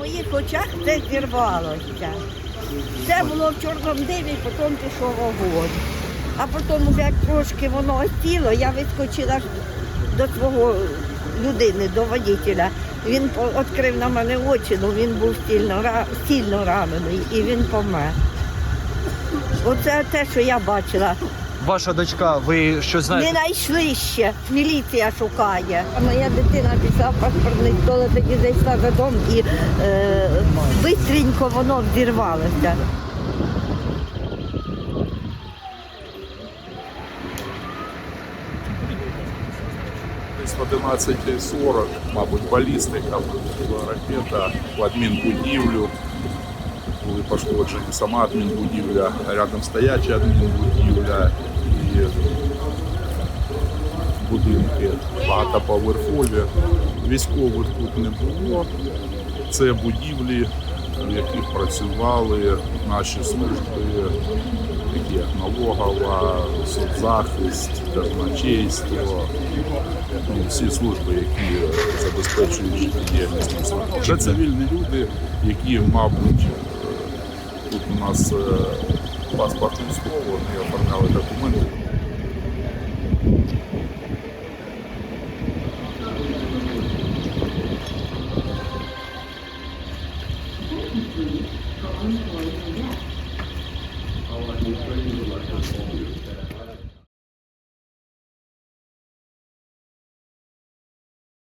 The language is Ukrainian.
моїх очах це зірвалося. Все було в чорному димі, потім пішов вогонь. А потім, вже трошки воно осіло, я вискочила до свого людини, до водителя. Він відкрив на мене очі, ну він був сильно, сильно ранений і він помер. Оце те, що я бачила. Ваша дочка, ви що Не знаєте? знайшли ще, міліція шукає. Моя дитина пішла в паспортний стол, тоді зайшла додому і е, бистренько воно взірвалося. Десь в 11.40, мабуть, балістика, була ракета в адмінбудівлю. Були пошкоджені сама адмінбудівля, рядом стояча адмінбудівля і будинки багатоповерхові. Військових тут не було. Це будівлі, в яких працювали наші служби, такі як налогова, соцзахист, казначейство, ну, всі служби, які забезпечують життєдіяльність. Це цивільні люди, які, мабуть, тут у нас паспорт військового, вони оформляли документи.